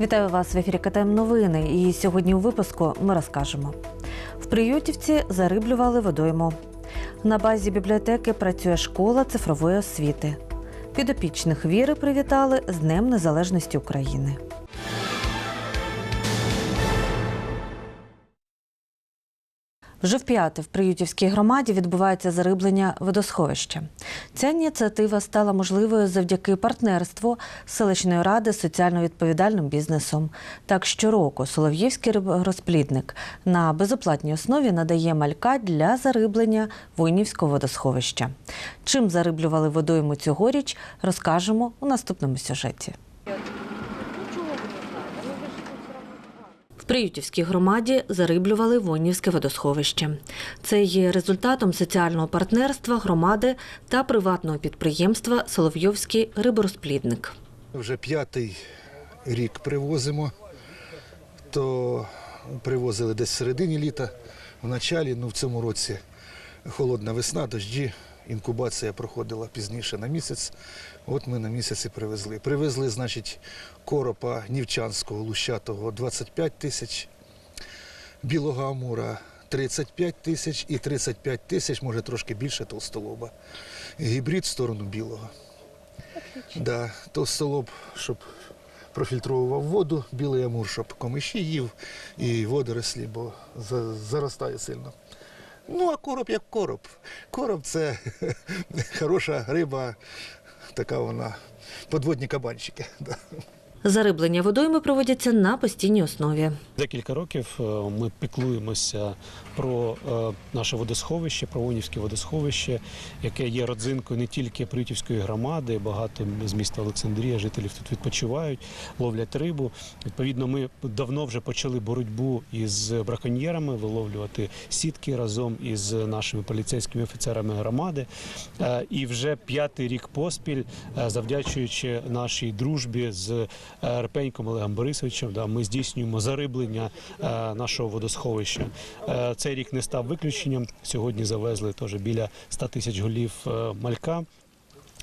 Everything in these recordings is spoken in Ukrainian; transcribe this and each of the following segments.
Вітаю вас в ефірі КТМ Новини. І сьогодні у випуску ми розкажемо. В Приютівці зариблювали водойму. На базі бібліотеки працює школа цифрової освіти. Підопічних віри привітали з Днем Незалежності України. Вже в п'яте в Приютівській громаді відбувається зариблення водосховища. Ця ініціатива стала можливою завдяки партнерству селищної ради з соціально відповідальним бізнесом. Так щороку Солов'ївський риборозплідник на безоплатній основі надає малька для зариблення воїнівського водосховища. Чим зариблювали водойму цьогоріч, розкажемо у наступному сюжеті. Приютівській громаді зариблювали Вонівське водосховище. Це є результатом соціального партнерства громади та приватного підприємства Соловйовський риборозплідник. Вже п'ятий рік привозимо, то привозили десь в середині літа, в началі, ну в цьому році холодна весна, дожді, інкубація проходила пізніше на місяць. От ми на місяці привезли. Привезли, значить, коропа нівчанського, лущатого 25 тисяч, білого амура 35 тисяч і 35 тисяч, може трошки більше толстолоба. Гібрид в сторону білого. Да, товстолоб, щоб профільтровував воду, білий амур, щоб комиші їв і водорослі, бо заростає сильно. Ну, а короб як короб. Короб це хороша риба, така вона, подводні кабанчики. Зариблення водойми проводяться на постійній основі. Декілька років е, ми піклуємося про е, наше водосховище, про Онівське водосховище, яке є родзинкою не тільки Притівської громади. Багато з міста Олександрія жителів тут відпочивають, ловлять рибу. Відповідно, ми давно вже почали боротьбу із браконьєрами, виловлювати сітки разом із нашими поліцейськими офіцерами громади. Е, І вже п'ятий рік поспіль, завдячуючи нашій дружбі з е, Репеньком Олегом Борисовичем, да, ми здійснюємо зариблення е, нашого водосховища. Е, Цей рік не став виключенням. Сьогодні завезли теж біля 100 тисяч голів малька.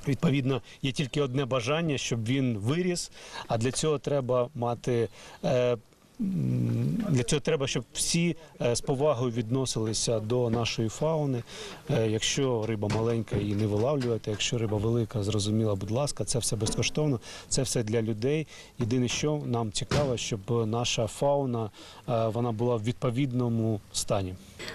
Відповідно, є тільки одне бажання, щоб він виріс. А для цього треба мати. Для цього треба, щоб всі е, з повагою відносилися до нашої фауни. Е, Якщо риба маленька, її не вилавлювати. Якщо риба велика, зрозуміла, будь ласка, це все безкоштовно, це все для людей. Єдине, що нам цікаво, щоб наша фауна е, вона була в відповідному стані.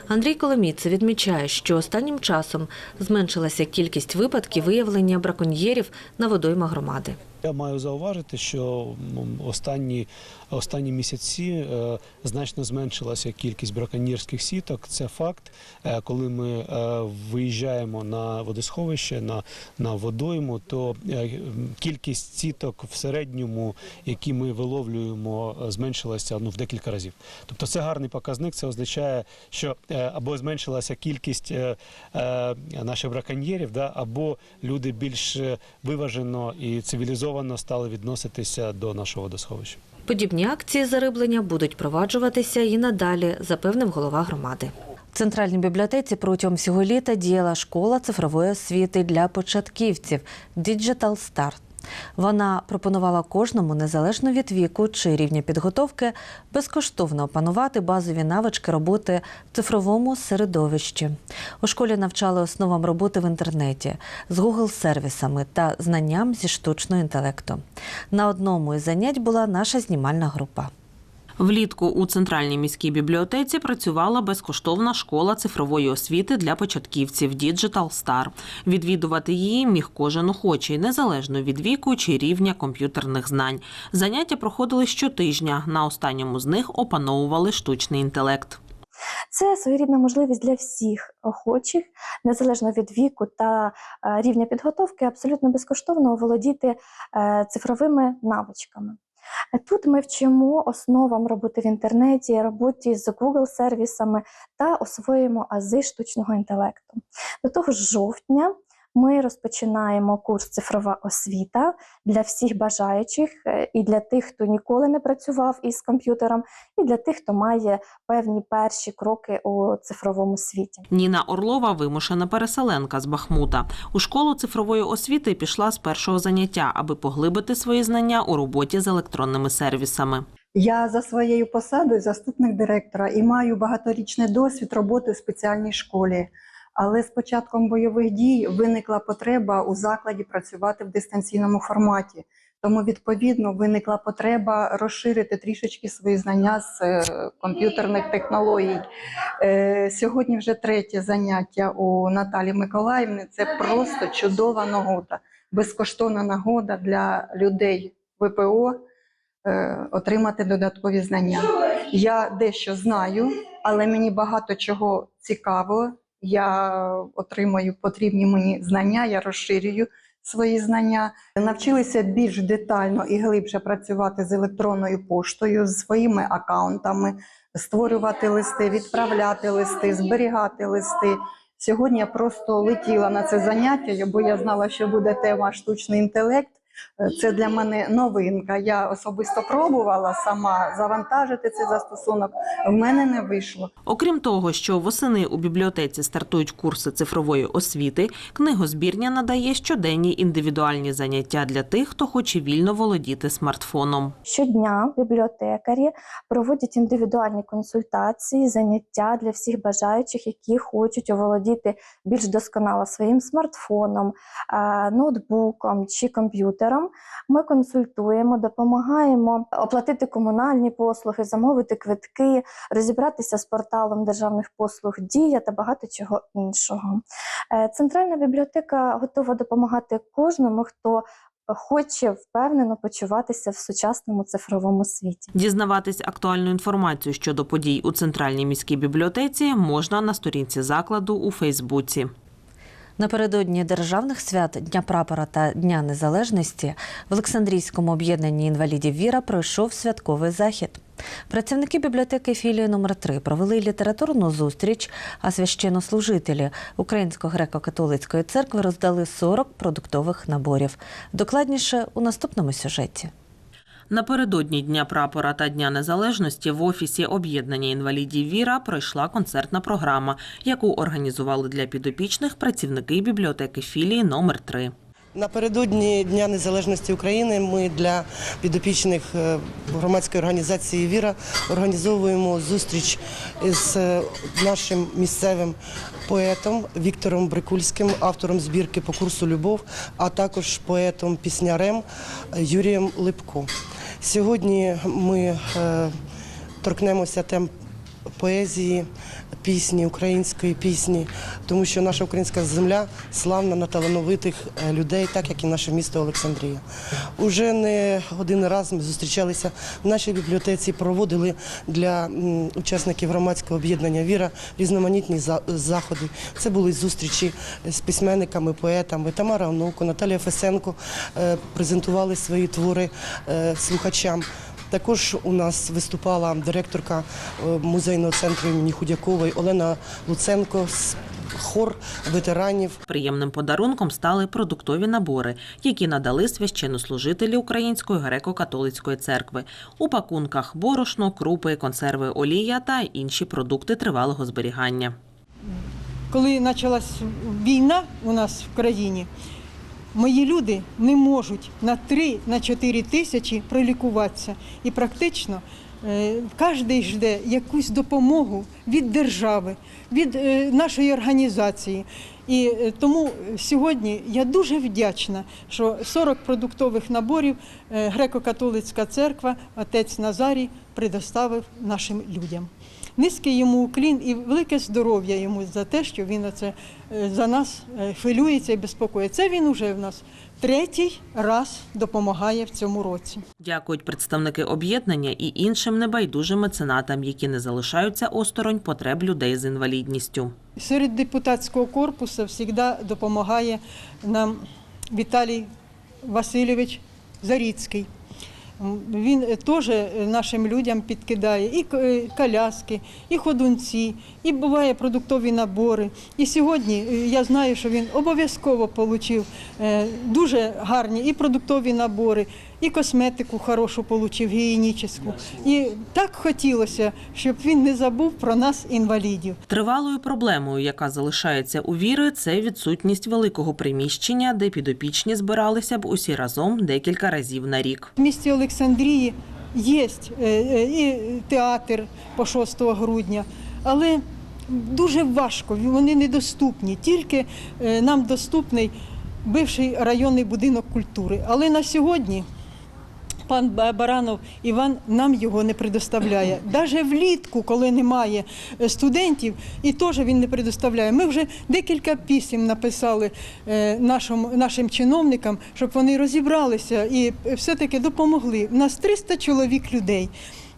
Андрій Коломіце відмічає, що останнім часом зменшилася кількість випадків виявлення браконьєрів на водоймах громади. Я маю зауважити, що останні, останні місяці е, значно зменшилася кількість браконьєрських сіток. Це факт. Е, коли ми е, виїжджаємо на водосховище, на, на водойму, то кількість сіток в середньому, які ми виловлюємо, зменшилася ну, в декілька разів. Тобто це гарний показник. Це означає, що або зменшилася кількість наших браконьєрів, да, або люди більш виважено і цивілізовано стали відноситися до нашого водосховища. Подібні акції зариблення будуть проваджуватися і надалі, запевнив голова громади. В центральній бібліотеці протягом всього літа діяла школа цифрової освіти для початківців Digital Start. Вона пропонувала кожному, незалежно від віку чи рівня підготовки, безкоштовно опанувати базові навички роботи в цифровому середовищі. У школі навчали основам роботи в інтернеті з Google-сервісами та знанням зі штучного інтелекту. На одному із занять була наша знімальна група. Влітку у центральній міській бібліотеці працювала безкоштовна школа цифрової освіти для початківців Digital Star. Відвідувати її міг кожен охочий, незалежно від віку чи рівня комп'ютерних знань. Заняття проходили щотижня. На останньому з них опановували штучний інтелект. Це своєрідна можливість для всіх охочих, незалежно від віку та е, рівня підготовки, абсолютно безкоштовно оволодіти е, цифровими навичками. Тут ми вчимо основам роботи в інтернеті, роботі з Google-сервісами та освоюємо ази штучного інтелекту. До того ж, жовтня Ми розпочинаємо курс цифрова освіта для всіх бажаючих е, і для тих, хто ніколи не працював із комп'ютером, і для тих, хто має певні перші кроки у цифровому світі. Ніна Орлова вимушена переселенка з Бахмута. У школу цифрової освіти пішла з першого заняття, аби поглибити свої знання у роботі з електронними сервісами. Я за своєю посадою заступник директора і маю багаторічний досвід роботи у спеціальній школі. Але з початком бойових дій виникла потреба у закладі працювати в дистанційному форматі. Тому, відповідно, виникла потреба розширити трішечки свої знання з е, комп'ютерних технологій. Е, Сьогодні вже третє заняття у Наталі Миколаївни. Це просто чудова нагода, безкоштовна нагода для людей ВПО е, отримати додаткові знання. Я дещо знаю, але мені багато чого цікаво. Я отримую потрібні мені знання, я розширюю свої знання. Навчилися більш детально і глибше працювати з електронною поштою, з своїми акаунтами, створювати листи, відправляти листи, зберігати листи. Сьогодні я просто летіла на це заняття, бо я знала, що буде тема штучний інтелект. Е, Це для мене новинка. Я особисто пробувала сама завантажити цей застосунок. В мене не вийшло. Окрім того, що восени у бібліотеці стартують курси цифрової освіти, книгозбірня надає щоденні індивідуальні заняття для тих, хто хоче вільно володіти смартфоном. Щодня бібліотекарі проводять індивідуальні консультації, заняття для всіх бажаючих, які хочуть оволодіти більш досконало своїм смартфоном, е, ноутбуком чи комп'ютером. Ми консультуємо, допомагаємо оплатити комунальні послуги, замовити квитки, розібратися з порталом державних послуг Дія та багато чого іншого. Е, Центральна бібліотека готова допомагати кожному, хто хоче впевнено почуватися в сучасному цифровому світі. Дізнаватись актуальну інформацію щодо подій у центральній міській бібліотеці можна на сторінці закладу у Фейсбуці. Напередодні державних свят Дня прапора та Дня Незалежності в Олександрійському об'єднанні інвалідів Віра пройшов святковий захід. Працівники бібліотеки філії номер 3 провели літературну зустріч, а священнослужителі Української греко-католицької церкви роздали 40 продуктових наборів. Докладніше у наступному сюжеті. Напередодні Дня прапора та Дня Незалежності в офісі об'єднання інвалідів Віра пройшла концертна програма, яку організували для підопічних працівники бібліотеки філії номер 3 Напередодні Дня Незалежності України ми для підопічних е, громадської організації Віра організовуємо зустріч з е, нашим місцевим поетом Віктором Брикульським, автором збірки по курсу Любов, а також поетом-піснярем Юрієм Липко. Сьогодні ми е, торкнемося тем поезії, пісні, української пісні, тому що наша українська земля славна на талановитих е, людей, так як і наше місто Олександрія. Уже не один раз ми зустрічалися в нашій бібліотеці, проводили для учасників громадського об'єднання Віра різноманітні за- заходи. Це були зустрічі з письменниками, поетами. Тамара Онуко, Наталія Фесенко е, презентували свої твори е, слухачам. Також у нас виступала директорка е, музейного центру імені Худякової Олена Луценко, с- хор ветеранів. Приємним подарунком стали продуктові набори, які надали священнослужителі Української греко-католицької церкви. У пакунках борошно, крупи, консерви, олія та інші продукти тривалого зберігання. коли почалась війна у нас в країні, мої люди не можуть на 3-4 тисячі пролікуватися. І практично е, кожен жде якусь допомогу від держави, від е, нашої організації. І е, тому сьогодні я дуже вдячна, що 40 продуктових наборів греко-католицька церква, отець Назарій предоставив нашим людям. Низький йому уклін і велике здоров'я йому за те, що він оце, е, за нас е, хвилюється і безпокоїться. Це він уже в нас третій раз допомагає в цьому році. Дякують представники об'єднання і іншим небайдужим меценатам, які не залишаються осторонь потреб людей з інвалідністю. Серед депутатського корпусу завжди допомагає нам Віталій Васильович Заріцький. Він е, теж е, нашим людям підкидає і е, коляски, і ходунці, і буває продуктові набори. І сьогодні я знаю, що він обов'язково отримав дуже гарні і продуктові набори, і косметику хорошу отримав, гігієнічну. І так хотілося, щоб він не забув про нас, інвалідів. Тривалою проблемою, яка залишається у віри, це відсутність великого приміщення, де підопічні збиралися б усі разом декілька разів на рік. В місті Олександрії є е, і театр по 6 грудня, але дуже важко, вони недоступні. Тільки е, нам доступний бивший районний будинок культури. Але на сьогодні пан Баранов Іван нам його не предоставляє. Навіть влітку, коли немає е, студентів, і теж він не предоставляє. Ми вже декілька пісім написали е, нашим, нашим чиновникам, щоб вони розібралися і все-таки допомогли. У нас 300 чоловік людей.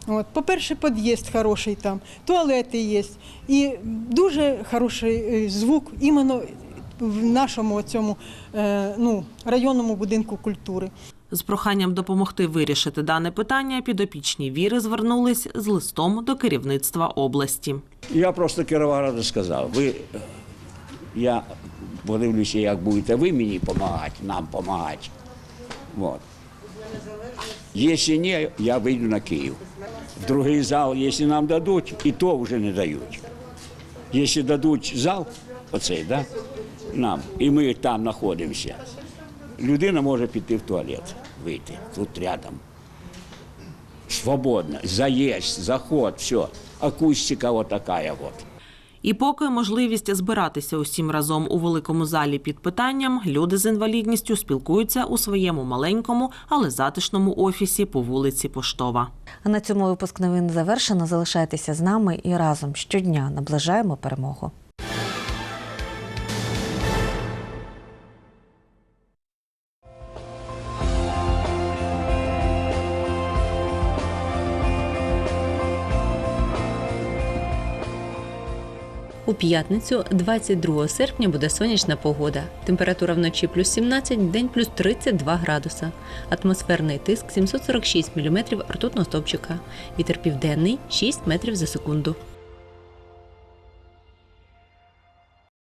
От, по-перше, під'їзд хороший там, туалети є. І дуже хороший е, звук іменно в нашому цьому ну, районному будинку культури. З проханням допомогти вирішити дане питання підопічні віри звернулись з листом до керівництва області. Я просто Кіровограду сказав, ви, я подивлюся, як будете ви мені допомагати, нам допомагати. Вот. Якщо ні, я вийду на Київ. Другий зал, якщо нам дадуть, і то вже не дають. Якщо дадуть зал, оцей, да, нам, і ми там знаходимося, людина може піти в туалет, вийти тут рядом. Свободно, заезд, заход, все. Акустика вот такая вот. І поки можливість збиратися усім разом у великому залі під питанням, люди з інвалідністю спілкуються у своєму маленькому, але затишному офісі по вулиці Поштова. А на цьому випуск новин завершено. Залишайтеся з нами і разом щодня наближаємо перемогу. У п'ятницю, 22 серпня, буде сонячна погода. Температура вночі плюс 17, день плюс 32 градуса. Атмосферний тиск 746 мм ртутного стовпчика. Вітер південний 6 метрів за секунду.